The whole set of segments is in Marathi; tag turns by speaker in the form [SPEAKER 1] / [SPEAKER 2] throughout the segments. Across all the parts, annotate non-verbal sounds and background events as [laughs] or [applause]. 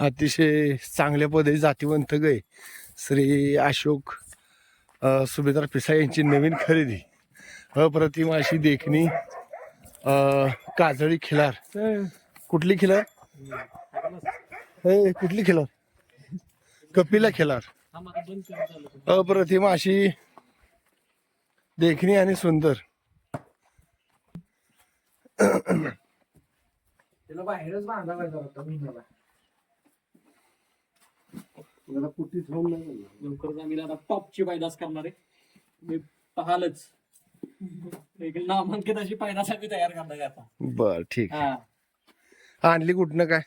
[SPEAKER 1] अतिशय चांगल्या पदे जातीवंत गाय. श्री अशोक सुभेदार पिसा यांची नवीन खरेदी. अप्रतिम अशी देखणी काजळी खिलार. कुठली खिलार? हे कुठली खिलार? कपिला खिलार. अप्रतिम अशी देखणी आणि सुंदर.
[SPEAKER 2] त्याला बाहेरच बांधा पाहिजे होता महिन्याला त्याला कुठेच होऊन नाही.
[SPEAKER 3] लवकरच आम्ही आता टॉपची पायदास करणार आहे. मी पाहालच. एक नामांकित अशी आम्ही तयार करणार आहे आता.
[SPEAKER 1] बर ठीक
[SPEAKER 3] हा.
[SPEAKER 1] आणली कुठनं काय?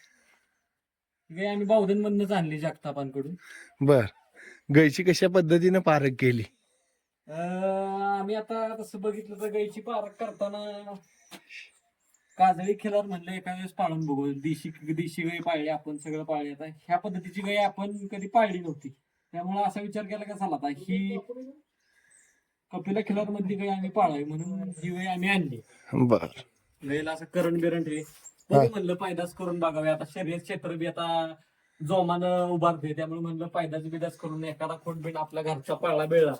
[SPEAKER 3] हे आम्ही बावधन मधनच आणली जगतापांकडून.
[SPEAKER 1] बर. गायची कशा पद्धतीनं पारख केली?
[SPEAKER 3] अं, आम्ही आता तसं बघितलं तर गायची पारख करताना काजळी खिलार म्हणलं एका वेळेस पाळून बघू. देशी देशी गाय पाळली आपण सगळं पाळली. आता ह्या पद्धतीची गाय आपण कधी पाळली नव्हती. त्यामुळे असा विचार केला का चला आता. ही कपिला खिलार मधली गाय आम्ही पाळावी म्हणून ही गाय आम्ही आणली.
[SPEAKER 1] बर.
[SPEAKER 3] गायला असं करण बिरण बघू म्हणलं पायदास करून बघावे. आता शर्यत क्षेत्र बी आता जोमानं उभारते त्यामुळे म्हणलं पायदास बिदास करून एखादा खोट बिन आपल्या घरचा पळला बेळला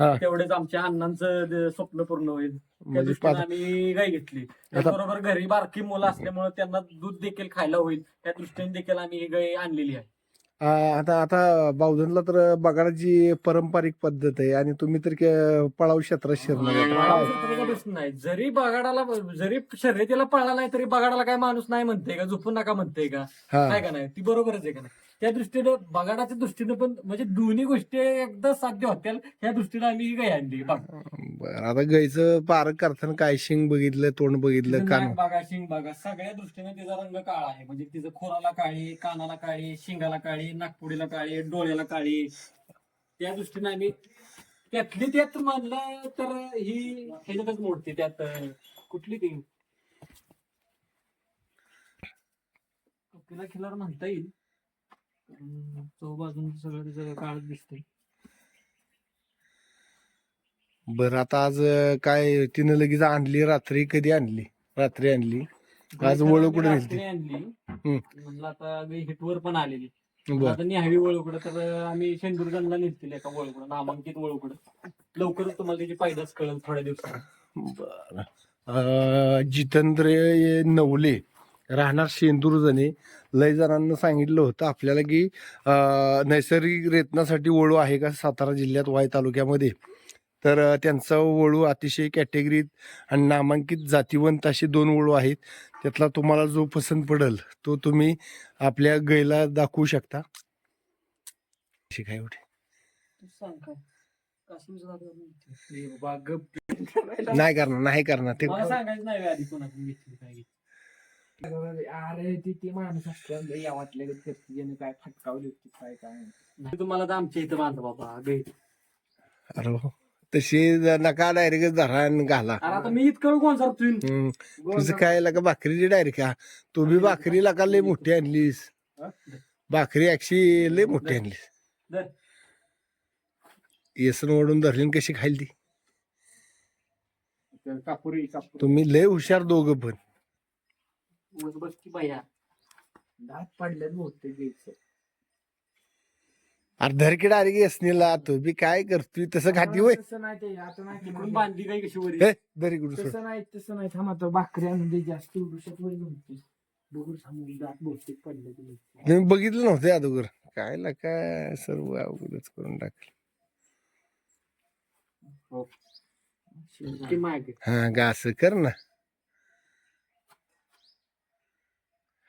[SPEAKER 1] हा.
[SPEAKER 3] तेवढेच आमच्या अण्णांचं स्वप्न पूर्ण होईल. त्या
[SPEAKER 1] म्हणजे
[SPEAKER 3] दृष्टीने
[SPEAKER 1] पाच-
[SPEAKER 3] आम्ही गाय घेतली. त्याचबरोबर घरी बारकी मुलं असल्यामुळे त्यांना दूध देखील खायला होईल. त्या दृष्टीने देखील आम्ही ही गाय आणलेली आहे.
[SPEAKER 1] आ, आता आता बावधनला तर बगाडाची पारंपरिक पद्धत आहे आणि तुम्ही तर के- पळाऊ क्षेत्रात शिरणार आहे.
[SPEAKER 3] पळाव प्रश्न नाही. जरी बगाडाला जरी शर्यतीला पळाला नाही तरी बगाडाला काय माणूस नाही म्हणते का? झोपून नका म्हणते का?
[SPEAKER 1] हा.
[SPEAKER 3] काय का नाही? ती बरोबरच आहे का नाही? त्या दृष्टीनं बगाडाच्या दृष्टीनं पण म्हणजे दोन्ही गोष्टी एकदा साध्य होत्या या दृष्टीनं आम्ही ही गाय आणली. बघ.
[SPEAKER 1] बर आता गायचं पारख करताना काय शिंग बघितलं तोंड बघितलं कान?
[SPEAKER 3] नाक बघा शिंग बघा. सगळ्या दृष्टीने तिचा रंग काळा आहे. म्हणजे तिचं खोराला काळी कानाला काळी शिंगाला काळी नागपुडीला काळी डोळ्याला काळी. त्या दृष्टीने आम्ही त्यातली त्यात म्हणलं तर ही ह्याच्यातच मोडते त्यात अं, कुठली ती? तिला खिलार म्हणता येईल. चौबाजून सगळं तिचं काळ दिसतंय.
[SPEAKER 1] बर आता आज अं, काय तिनं लगेच आणली रात्री कधी आणली? रात्री आणली. आज वळू कुठे
[SPEAKER 3] रात्री
[SPEAKER 1] नेलती?
[SPEAKER 3] आणली. म्हणलं आता हिटवर पण आलेली.
[SPEAKER 1] बर.
[SPEAKER 3] आता न्याहावी वळूकडे तर आम्ही शेंदुर्गनला नेतील एका वळूकडे नामांकित वळूकडे लवकरच तुम्हाला त्याची पायदास कळेल थोड्या दिवसात.
[SPEAKER 1] बर. अं, जितेंद्र नवले. राहणार शेंदूरजणे लय जणांना सांगितलं होतं आपल्याला की नैसर्गिक रेतनासाठी वळू आहे का सातारा जिल्ह्यात वाई तालुक्यामध्ये? तर त्यांचा वळू अतिशय कॅटेगरीत आणि नामांकित जातीवंत असे दोन वळू आहेत. त्यातला तुम्हाला जो पसंत पडेल तो तुम्ही आपल्या गैला दाखवू शकता. ठीक आहे एवढे. [laughs]
[SPEAKER 3] नाही.
[SPEAKER 1] करणार नाही करणार. ते
[SPEAKER 3] सांगायचं नाही आधी कोणाकडून घेतली काय घेतली.
[SPEAKER 2] अरे ती ती माणूस असतं या वाटल्या काय फटकावली होती काय काय
[SPEAKER 3] नाही. तुम्हाला तर आमच्या इथं बांधा बाबा.
[SPEAKER 1] अरे हो. तशी ज- नका डायरेक्ट धरा आणि घाला.
[SPEAKER 3] अरे आता मी इतकं कोण सर तुम्ही
[SPEAKER 1] हम्म. तुझं काय लका भाकरीची डायरेक्ट का तू बी भाकरी लका लय मोठी आणलीस. भाकरी अक्षी लय मोठी आणलीस.
[SPEAKER 3] धर.
[SPEAKER 1] येसन ओढून धरली आणि कशी खायली ती
[SPEAKER 2] कापुरी कापुरी.
[SPEAKER 1] तुम्ही लय हुशार दोघं पण.
[SPEAKER 3] बस बस की बाया.
[SPEAKER 2] दात पडल्यात बहुतेक घ्यायचं
[SPEAKER 1] अरे धरकी डायरेक्ट येसनीला तू बी काय करतोय? तसं खाती होय.
[SPEAKER 2] तसं नाही ते आता नाही ते
[SPEAKER 3] इकडून बांधली काय कशी वर?
[SPEAKER 1] हे दरी कुठं सोड.
[SPEAKER 2] तसं नाही तसं नाही. थांबा तो भाकरी आणून दे जास्त उडूशात वर नव्हती बघू थांबून दात बहुतेक पडले
[SPEAKER 1] तुम्ही बघितलं नव्हतं अगोदर. काय लका सर्व अवघडच करून टाकलं.
[SPEAKER 3] की मागे.
[SPEAKER 1] हा गा असं कर ना.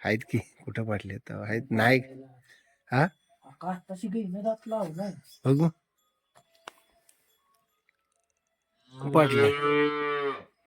[SPEAKER 1] आहेत की? कुठं पाडले तर? आहेत? नाही हा?
[SPEAKER 2] लावलाय
[SPEAKER 1] बघू. पडलं?